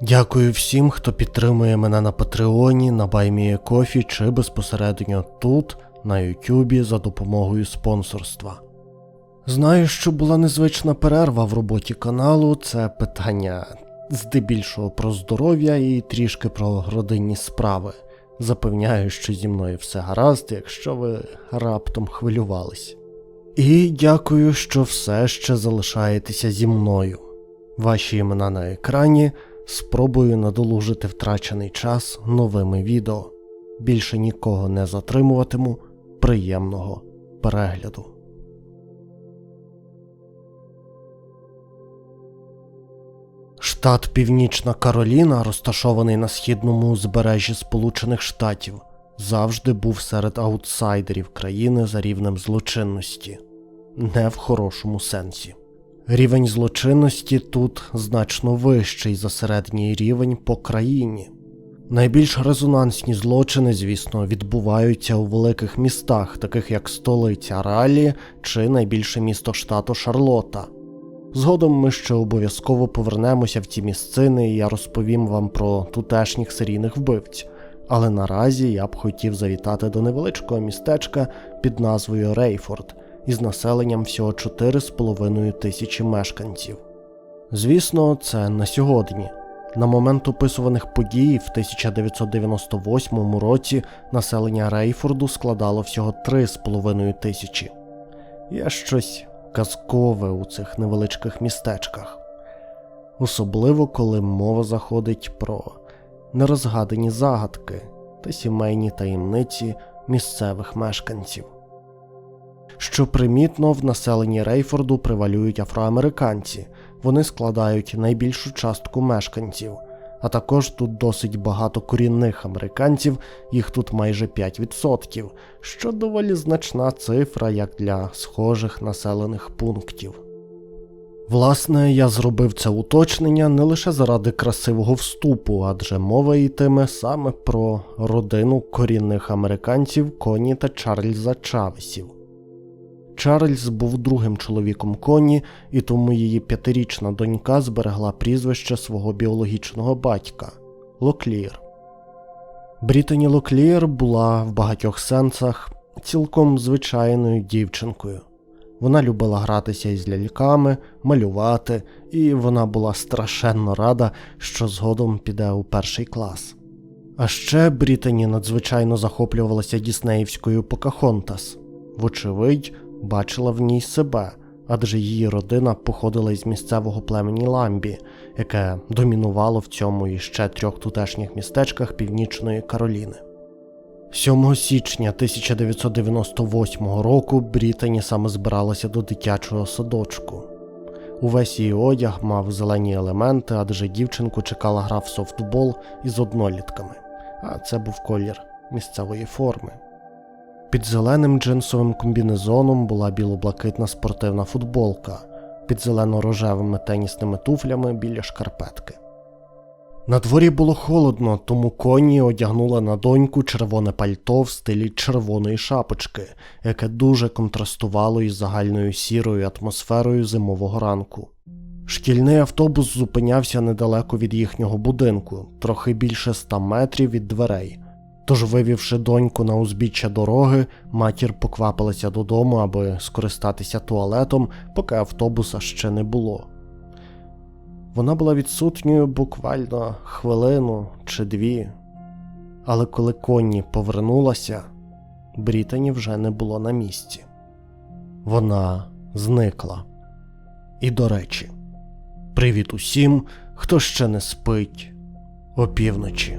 Дякую всім, хто підтримує мене на Патреоні, на BuyMeACoffee чи безпосередньо тут, на Ютубі за допомогою спонсорства. Знаю, що була незвична перерва в роботі каналу, це питання здебільшого про здоров'я і трішки про родинні справи. Запевняю, що зі мною все гаразд, якщо ви раптом хвилювались. І дякую, що все ще залишаєтеся зі мною. Ваші імена на екрані. Спробую надолужити втрачений час новими відео. Більше нікого не затримуватиму. Приємного перегляду. Штат Північна Кароліна, розташований на східному узбережжі Сполучених Штатів, завжди був серед аутсайдерів країни за рівнем злочинності, не в хорошому сенсі. Рівень злочинності тут значно вищий за середній рівень по країні. Найбільш резонансні злочини, звісно, відбуваються у великих містах, таких як столиця Ралі чи найбільше місто штату Шарлота. Згодом ми ще обов'язково повернемося в ці місцини, і я розповім вам про тутешніх серійних вбивць. Але наразі я б хотів завітати до невеличкого містечка під назвою Рейфорд із населенням всього 4,5 тисячі мешканців. Звісно, це на сьогодні. На момент описуваних подій в 1998 році населення Рейфорду складало всього 3,5 тисячі. Є щось казкове у цих невеличких містечках, особливо коли мова заходить про нерозгадані загадки та сімейні таємниці місцевих мешканців. Що примітно, в населенні Рейфорду привалюють афроамериканці, вони складають найбільшу частку мешканців, а також тут досить багато корінних американців, їх тут майже 5%, що доволі значна цифра як для схожих населених пунктів. Власне, я зробив це уточнення не лише заради красивого вступу, адже мова йтиме саме про родину корінних американців Коні та Чарльза Чавесів. Чарльз був другим чоловіком Коні, і тому її п'ятирічна донька зберегла прізвище свого біологічного батька Локлір. Брітані Локлір була в багатьох сенсах цілком звичайною дівчинкою. Вона любила гратися із ляльками, малювати, і вона була страшенно рада, що згодом піде у перший клас. А ще Брітані надзвичайно захоплювалася Діснеївською Покахонтас. Вочевидь, бачила в ній себе, адже її родина походила із місцевого племені Ламбі, яке домінувало в цьому і ще трьох тутешніх містечках Північної Кароліни. 7 січня 1998 року Брітані саме збиралася до дитячого садочку. Увесь її одяг мав зелені елементи, адже дівчинку чекала гра в софтбол із однолітками, а це був колір місцевої форми. Під зеленим джинсовим комбінезоном була білоблакитна спортивна футболка, під зелено-рожевими тенісними туфлями біля шкарпетки. На дворі було холодно, тому коні одягнула на доньку червоне пальто в стилі червоної шапочки, яке дуже контрастувало із загальною сірою атмосферою зимового ранку. Шкільний автобус зупинявся недалеко від їхнього будинку, трохи більше ста метрів від дверей. Тож, вивівши доньку на узбіччя дороги, матір поквапилася додому, аби скористатися туалетом, поки автобуса ще не було. Вона була відсутньою буквально хвилину чи дві, але коли Конні повернулася, Брітані вже не було на місці. Вона зникла. І, до речі, привіт усім, хто ще не спить опівночі.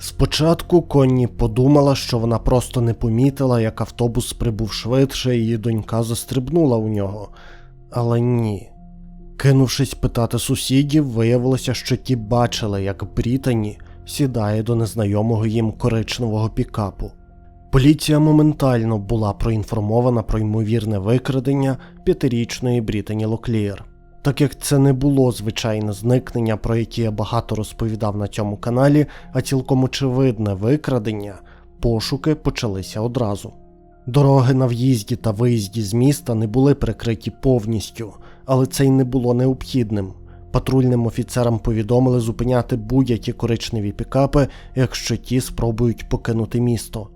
Спочатку Конні подумала, що вона просто не помітила, як автобус прибув швидше, і її донька застрибнула у нього. Але ні. Кинувшись питати сусідів, виявилося, що ті бачили, як Брітані сідає до незнайомого їм коричневого пікапу. Поліція моментально була проінформована про ймовірне викрадення п'ятирічної Брітані Локлієр. Так як це не було звичайне зникнення, про яке я багато розповідав на цьому каналі, а цілком очевидне викрадення, пошуки почалися одразу. Дороги на в'їзді та виїзді з міста не були прикриті повністю, але це й не було необхідним. Патрульним офіцерам повідомили зупиняти будь-які коричневі пікапи, якщо ті спробують покинути місто.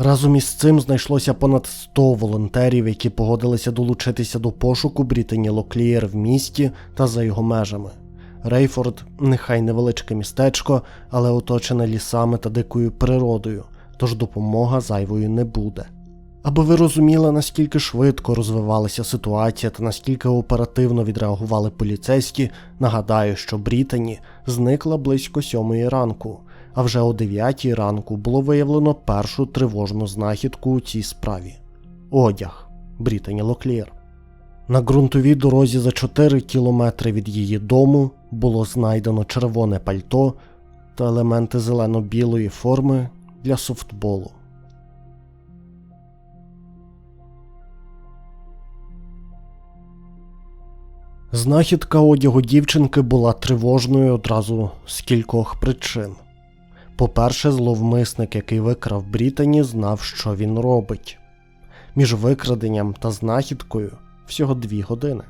Разом із цим знайшлося понад 100 волонтерів, які погодилися долучитися до пошуку Брітані Локлієр в місті та за його межами. Рейфорд нехай невеличке містечко, але оточене лісами та дикою природою, тож допомога зайвою не буде. Аби ви розуміли, наскільки швидко розвивалася ситуація та наскільки оперативно відреагували поліцейські, нагадаю, що Брітані зникла близько сьомої ранку, а вже о 9 ранку було виявлено першу тривожну знахідку у цій справі одяг Брітані Локлір. На ґрунтовій дорозі за 4 кілометри від її дому було знайдено червоне пальто та елементи зелено-білої форми для софтболу. Знахідка одягу дівчинки була тривожною одразу з кількох причин. По-перше, зловмисник, який викрав Брітані, знав, що він робить. Між викраденням та знахідкою всього дві години.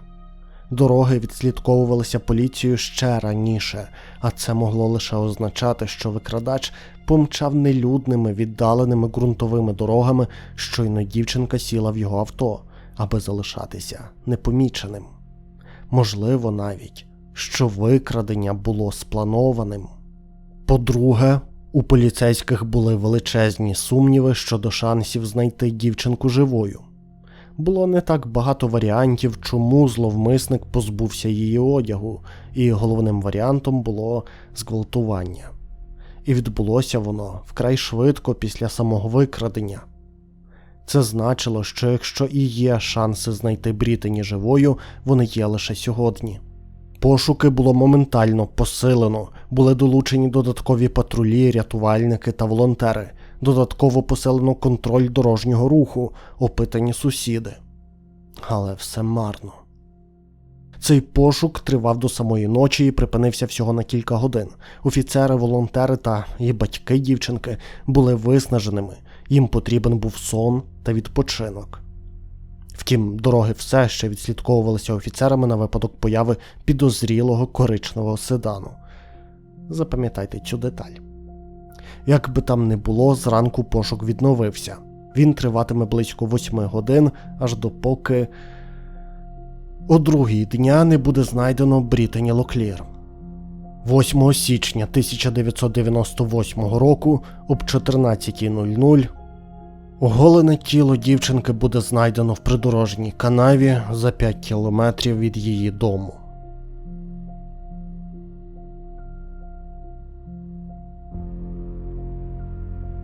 Дороги відслідковувалися поліцією ще раніше, а це могло лише означати, що викрадач помчав нелюдними віддаленими ґрунтовими дорогами, щойно дівчинка сіла в його авто, аби залишатися непоміченим. Можливо, навіть, що викрадення було спланованим. По-друге, у поліцейських були величезні сумніви щодо шансів знайти дівчинку живою. Було не так багато варіантів, чому зловмисник позбувся її одягу, і головним варіантом було зґвалтування. І відбулося воно вкрай швидко після самого викрадення. Це значило, що якщо і є шанси знайти Брітані живою, вони є лише сьогодні. Пошуки було моментально посилено, були долучені додаткові патрулі, рятувальники та волонтери, додатково поселено контроль дорожнього руху, опитані сусіди. Але все марно. Цей пошук тривав до самої ночі і припинився всього на кілька годин. Офіцери, волонтери та і батьки дівчинки були виснаженими, їм потрібен був сон та відпочинок. Втім, дороги все ще відслідковувалися офіцерами на випадок появи підозрілого коричневого седану. Запам'ятайте цю деталь. Як би там не було, зранку пошук відновився. Він триватиме близько восьми годин, аж допоки о другій дня не буде знайдено Брітані Локлір. 8 січня 1998 року об 14.00 оголене тіло дівчинки буде знайдено в придорожній канаві за 5 кілометрів від її дому.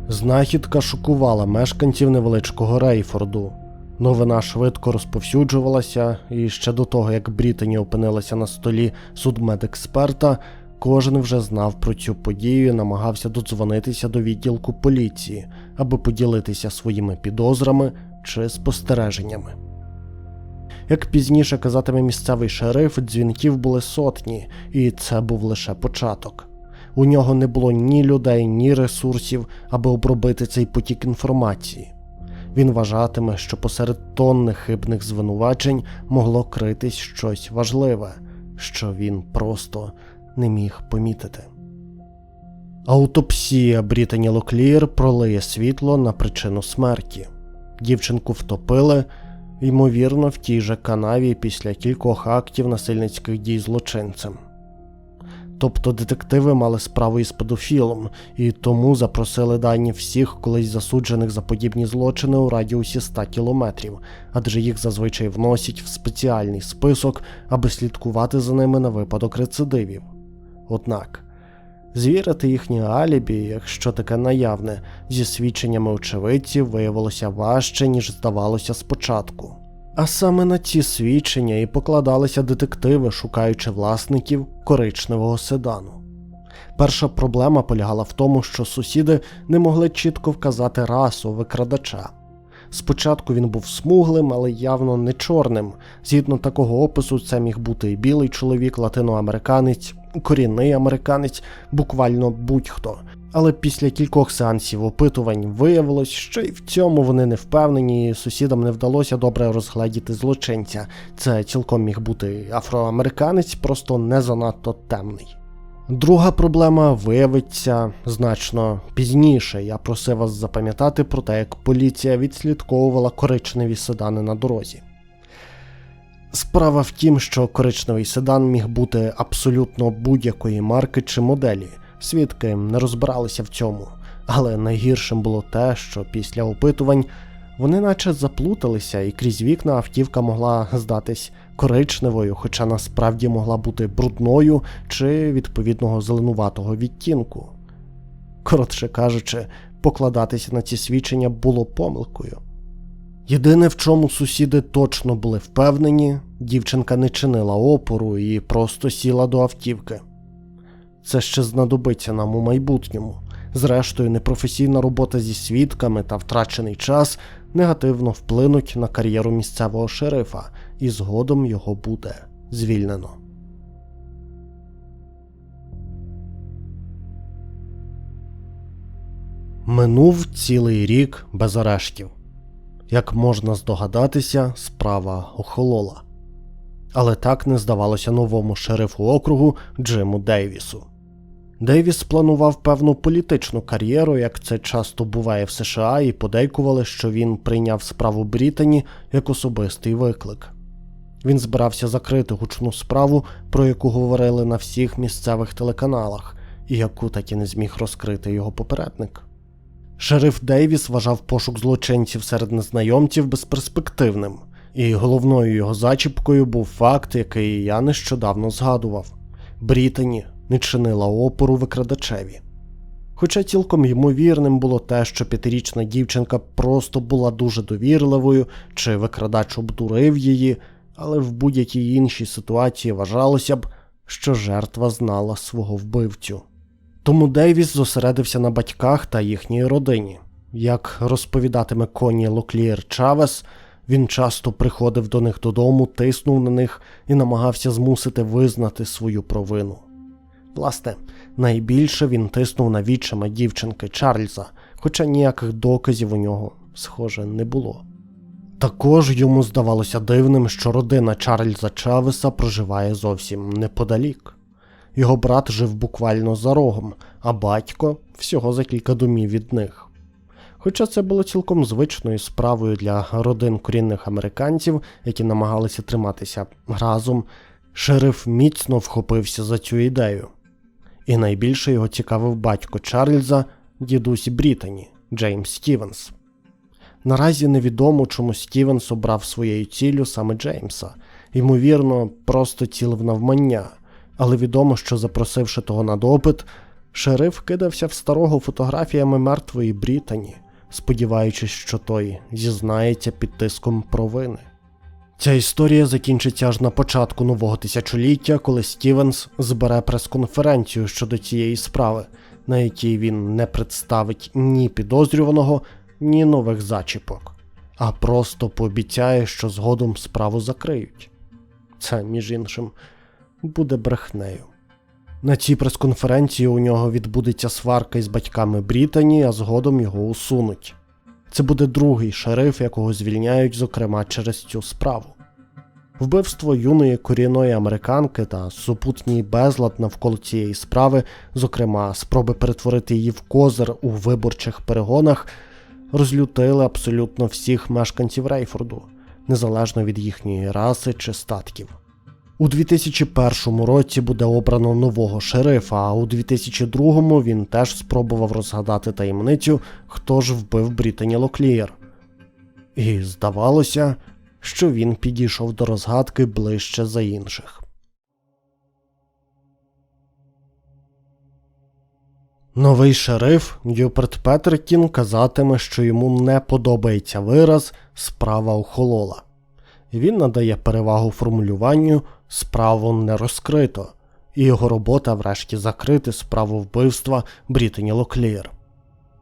Знахідка шокувала мешканців невеличкого Рейфорду. Новина швидко розповсюджувалася, і ще до того, як Брітані опинилася на столі судмедексперта, кожен вже знав про цю подію і намагався додзвонитися до відділку поліції, аби поділитися своїми підозрами чи спостереженнями. Як пізніше казатиме місцевий шериф, дзвінків були сотні, і це був лише початок. У нього не було ні людей, ні ресурсів, аби обробити цей потік інформації. Він вважатиме, що посеред тонни хибних звинувачень могло критись щось важливе, що він просто не міг помітити. Аутопсія Брітані Локлір пролиє світло на причину смерті. Дівчинку втопили, ймовірно, в тій же канаві після кількох актів насильницьких дій злочинцем. Тобто детективи мали справу із педофілом і тому запросили дані всіх колись засуджених за подібні злочини у радіусі 100 кілометрів, адже їх зазвичай вносять в спеціальний список, аби слідкувати за ними на випадок рецидивів. Однак звірити їхнє алібі, якщо таке наявне, зі свідченнями очевидців виявилося важче, ніж здавалося спочатку. А саме на ці свідчення і покладалися детективи, шукаючи власників коричневого седану. Перша проблема полягала в тому, що сусіди не могли чітко вказати расу викрадача. Спочатку він був смуглим, але явно не чорним. Згідно такого опису, це міг бути і білий чоловік, латиноамериканець, корінний американець, буквально будь-хто. Але після кількох сеансів опитувань виявилось, що й в цьому вони не впевнені, і сусідам не вдалося добре розгледіти злочинця. Це цілком міг бути афроамериканець, просто не занадто темний. Друга проблема виявиться значно пізніше. Я просив вас запам'ятати про те, як поліція відслідковувала коричневі седани на дорозі. Справа в тім, що коричневий седан міг бути абсолютно будь-якої марки чи моделі. Свідки не розбиралися в цьому, але найгіршим було те, що після опитувань вони наче заплуталися, і крізь вікна автівка могла здатись коричневою, хоча насправді могла бути брудною чи відповідного зеленуватого відтінку. Коротше кажучи, покладатися на ці свідчення було помилкою. Єдине, в чому сусіди точно були впевнені, дівчинка не чинила опору і просто сіла до автівки. Це ще знадобиться нам у майбутньому. Зрештою, непрофесійна робота зі свідками та втрачений час негативно вплинуть на кар'єру місцевого шерифа, і згодом його буде звільнено. Минув цілий рік без арештів. Як можна здогадатися, справа охолола. Але так не здавалося новому шерифу округу Джиму Дейвісу. Дейвіс планував певну політичну кар'єру, як це часто буває в США, і подейкували, що він прийняв справу Брітані як особистий виклик. Він збирався закрити гучну справу, про яку говорили на всіх місцевих телеканалах, і яку так і не зміг розкрити його попередник. Шериф Дейвіс вважав пошук злочинців серед незнайомців безперспективним, і головною його зачіпкою був факт, який я нещодавно згадував: Брітані не чинила опору викрадачеві. Хоча цілком ймовірним було те, що п'ятирічна дівчинка просто була дуже довірливою, чи викрадач обдурив її, але в будь-якій іншій ситуації вважалося б, що жертва знала свого вбивцю. Тому Дейвіс зосередився на батьках та їхній родині. Як розповідатиме Коні Локлієр Чавес, він часто приходив до них додому, тиснув на них і намагався змусити визнати свою провину. Власне, найбільше він тиснув на відчима дівчинки Чарльза, хоча ніяких доказів у нього, схоже, не було. Також йому здавалося дивним, що родина Чарльза Чавеса проживає зовсім неподалік. Його брат жив буквально за рогом, а батько всього за кілька домів від них. Хоча це було цілком звичною справою для родин корінних американців, які намагалися триматися разом, шериф міцно вхопився за цю ідею. І найбільше його цікавив батько Чарльза, дідусь Брітані, Джеймс Стівенс. Наразі невідомо, чому Стівенс обрав своєю ціллю саме Джеймса, ймовірно, просто цілив навмання, але відомо, що запросивши того на допит, шериф кидався в старого фотографіями мертвої Брітані, сподіваючись, що той зізнається під тиском провини. Ця історія закінчиться аж на початку нового тисячоліття, коли Стівенс збере прес-конференцію щодо цієї справи, на якій він не представить ні підозрюваного, ні нових зачіпок, а просто пообіцяє, що згодом справу закриють. Це, між іншим, буде брехнею. На цій прес-конференції у нього відбудеться сварка із батьками Брітані, а згодом його усунуть. Це буде другий шериф, якого звільняють, зокрема через цю справу. Вбивство юної корінної американки та супутній безлад навколо цієї справи, зокрема спроби перетворити її в козир у виборчих перегонах, розлютили абсолютно всіх мешканців Рейфорду, незалежно від їхньої раси чи статків. У 2001 році буде обрано нового шерифа, а у 2002 він теж спробував розгадати таємницю, хто ж вбив Брітані Локлієр. І здавалося, що він підійшов до розгадки ближче за інших. Новий шериф Юперт Петрикін казатиме, що йому не подобається вираз справа охолола. Він надає перевагу формулюванню справу не розкрито і його робота врешті закрити справу вбивства Брітані Локлір.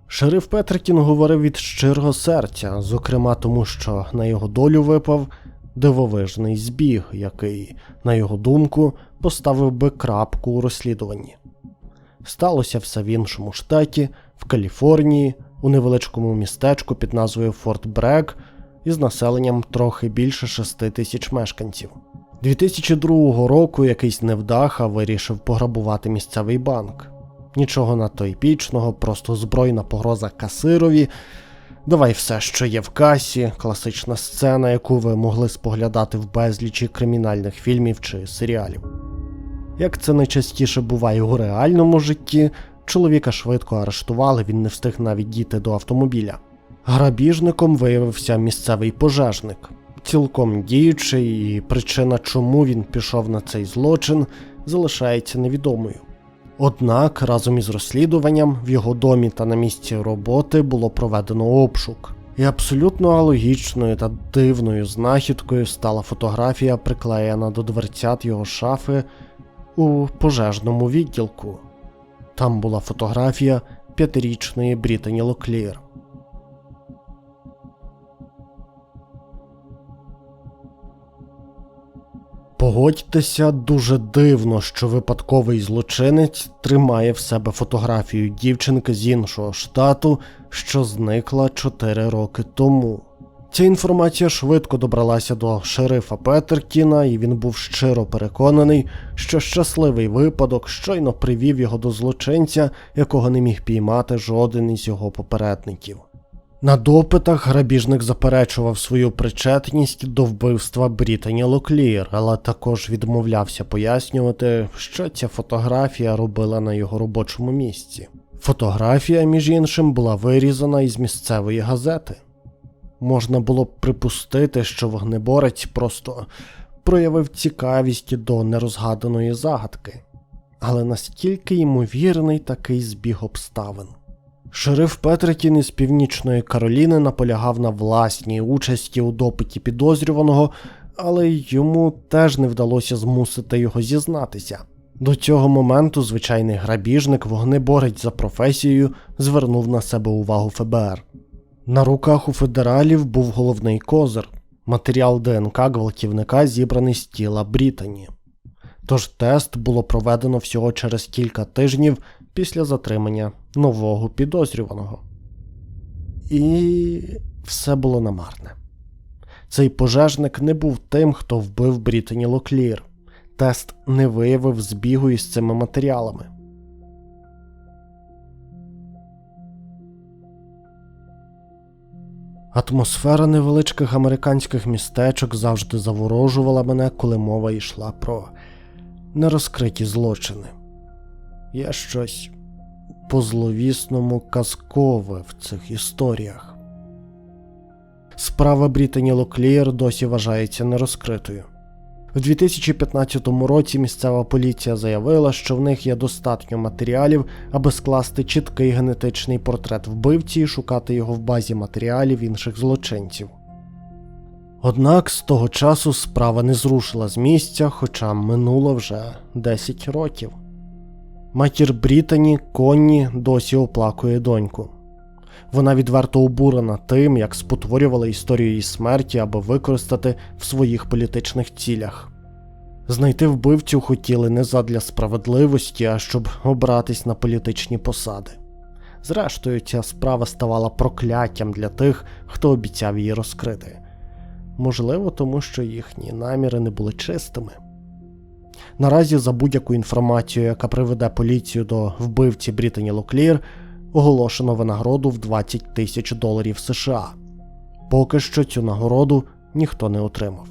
Шериф Петрикін говорив від щирого серця, зокрема тому, що на його долю випав дивовижний збіг, який, на його думку, поставив би крапку у розслідуванні. Сталося все в іншому штаті, в Каліфорнії, у невеличкому містечку під назвою Форт Брек із населенням трохи більше 6 тисяч мешканців. 2002 року якийсь невдаха вирішив пограбувати місцевий банк. Нічого надто епічного, просто збройна погроза касирові. Давай все, що є в касі, класична сцена, яку ви могли споглядати в безлічі кримінальних фільмів чи серіалів. Як це найчастіше буває у реальному житті, чоловіка швидко арештували, він не встиг навіть дійти до автомобіля. Грабіжником виявився місцевий пожежник, цілком діючий, і причина, чому він пішов на цей злочин, залишається невідомою. Однак разом із розслідуванням в його домі та на місці роботи було проведено обшук. І абсолютно алогічною та дивною знахідкою стала фотографія, приклеєна до дверцят його шафи у пожежному відділку. Там була фотографія п'ятирічної Брітані Локлір. Погодьтеся, дуже дивно, що випадковий злочинець тримає в себе фотографію дівчинки з іншого штату, що зникла 4 роки тому. Ця інформація швидко добралася до шерифа Петеркіна, і він був щиро переконаний, що щасливий випадок щойно привів його до злочинця, якого не міг піймати жоден із його попередників. На допитах грабіжник заперечував свою причетність до вбивства Брітані Локлір, але також відмовлявся пояснювати, що ця фотографія робила на його робочому місці. Фотографія, між іншим, була вирізана із місцевої газети. Можна було б припустити, що вогнеборець просто проявив цікавість до нерозгаданої загадки, але наскільки ймовірний такий збіг обставин. Шериф Петрикін із Північної Кароліни наполягав на власній участі у допиті підозрюваного, але йому теж не вдалося змусити його зізнатися. До цього моменту звичайний грабіжник, вогнеборець за професією, звернув на себе увагу ФБР. На руках у федералів був головний козир матеріал ДНК гвалтівника, зібраний з тіла Брітані. Тож тест було проведено всього через кілька тижнів після затримання нового підозрюваного. І все було намарне. Цей пожежник не був тим, хто вбив Брітані Локлір. Тест не виявив збігу із цими матеріалами. Атмосфера невеличких американських містечок завжди заворожувала мене, коли мова йшла про нерозкриті злочини. Є щось по-зловісному казкове в цих історіях. Справа Брітані Локлієр досі вважається нерозкритою. У 2015 році місцева поліція заявила, що в них є достатньо матеріалів, аби скласти чіткий генетичний портрет вбивці і шукати його в базі матеріалів інших злочинців. Однак з того часу справа не зрушила з місця, хоча минуло вже 10 років. Матір Брітані Конні досі оплакує доньку. Вона відверто обурена тим, як спотворювала історію її смерті, аби використати в своїх політичних цілях. Знайти вбивцю хотіли не задля справедливості, а щоб обратись на політичні посади. Зрештою, ця справа ставала прокляттям для тих, хто обіцяв її розкрити. Можливо, тому що їхні наміри не були чистими. Наразі за будь-яку інформацію, яка приведе поліцію до вбивці Брітані Локлір, оголошено винагороду в 20 тисяч доларів США. Поки що цю нагороду ніхто не отримав.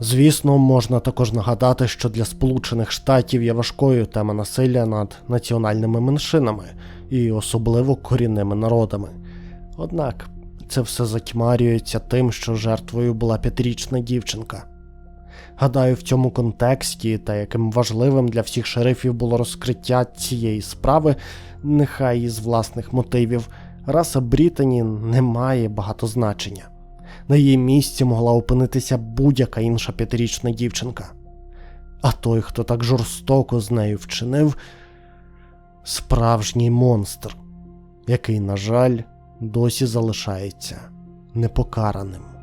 Звісно, можна також нагадати, що для Сполучених Штатів є важкою тема насилля над національними меншинами і особливо корінними народами. Однак це все затьмарюється тим, що жертвою була п'ятирічна дівчинка. Гадаю, в цьому контексті та яким важливим для всіх шерифів було розкриття цієї справи, нехай із власних мотивів, раса Брітані не має багато значення. На її місці могла опинитися будь-яка інша п'ятирічна дівчинка. А той, хто так жорстоко з нею вчинив, справжній монстр, який, на жаль, досі залишається непокараним.